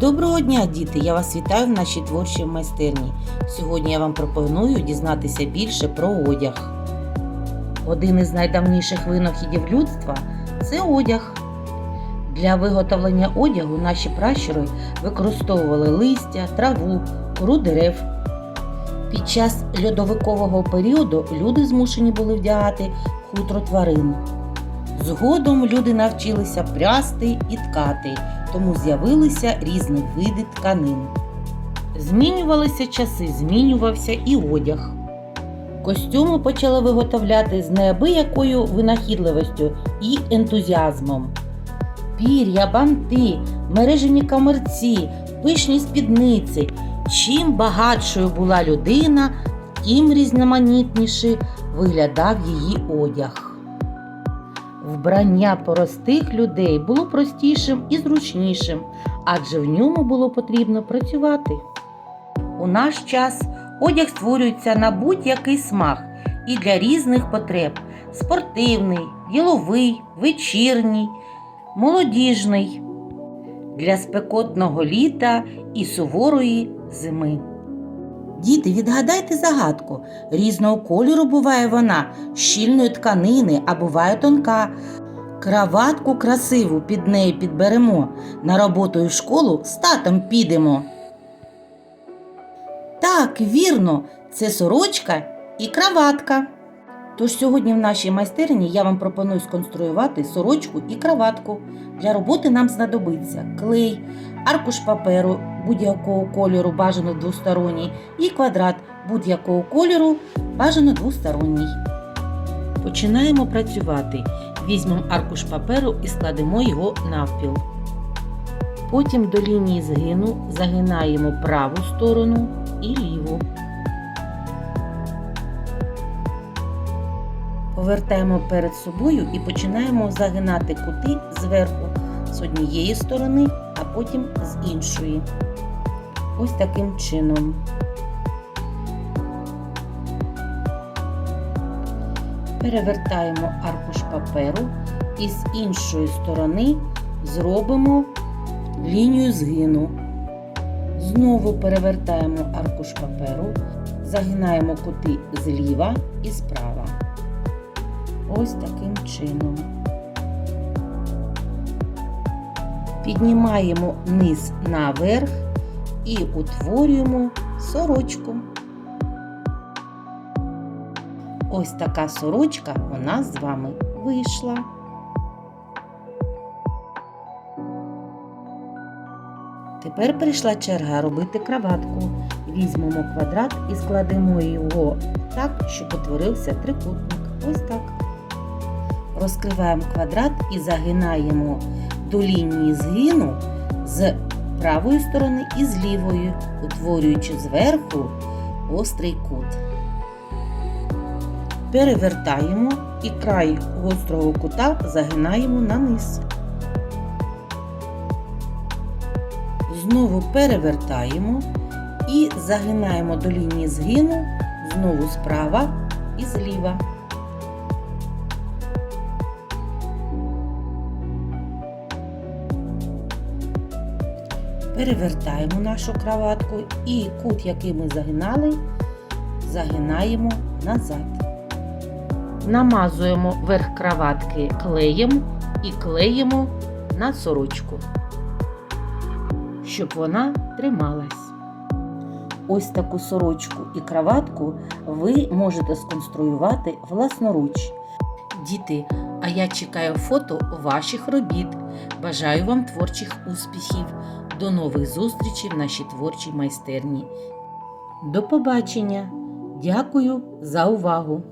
Доброго дня, діти! Я вас вітаю в нашій творчій майстерні. Сьогодні я вам пропоную дізнатися більше про одяг. Один із найдавніших винахідів людства це одяг. Для виготовлення одягу наші пращури використовували листя, траву, кору дерев. Під час льодовикового періоду люди змушені були вдягати хутро тварин. Згодом люди навчилися прясти і ткати, тому з'явилися різні види тканин. Змінювалися часи, змінювався і одяг. Костюми почали виготовляти з неабиякою винахідливістю і ентузіазмом. Пір'я, банти, мережені камерці, пишні спідниці. Чим багатшою була людина, тим різноманітніше виглядав її одяг. Вбрання простих людей було простішим і зручнішим, адже в ньому було потрібно працювати. У наш час одяг створюється на будь-який смак і для різних потреб: спортивний, діловий, вечірній, молодіжний, для спекотного літа і суворої зими. Діти, відгадайте загадку. Різного кольору буває вона, щільної тканини, а буває тонка. Краватку красиву під нею підберемо. На роботу і в школу з татом підемо. Так, вірно, це сорочка і краватка. Тож сьогодні в нашій майстерні я вам пропоную сконструювати сорочку і краватку. Для роботи нам знадобиться клей, аркуш паперу будь-якого кольору, бажано двосторонній, і квадрат будь-якого кольору, бажано двосторонній. Починаємо працювати. Візьмемо аркуш паперу і складемо його навпіл. Потім до лінії згину загинаємо праву сторону і ліву. Повертаємо перед собою і починаємо загинати кути зверху з однієї сторони, а потім з іншої. Ось таким чином. Перевертаємо аркуш паперу і з іншої сторони зробимо лінію згину. Знову перевертаємо аркуш паперу, загинаємо кути зліва і справа. Ось таким чином. Піднімаємо низ наверх і утворюємо сорочку. Ось така сорочка у нас з вами вийшла. Тепер прийшла черга робити краватку. Візьмемо квадрат і складемо його так, щоб утворився трикутник. Ось так. Розкриваємо квадрат і загинаємо до лінії згину з правої сторони і з лівої, утворюючи зверху острий кут. Перевертаємо і край гострого кута загинаємо на низ. Знову перевертаємо і загинаємо до лінії згину знову справа і зліва. Перевертаємо нашу краватку і кут, який ми загинали, загинаємо назад. Намазуємо верх краватки клеєм і клеїмо на сорочку, щоб вона трималась. Ось таку сорочку і краватку ви можете сконструювати власноруч. Діти, а я чекаю фото ваших робіт. Бажаю вам творчих успіхів. До нових зустрічей в нашій творчій майстерні. До побачення! Дякую за увагу!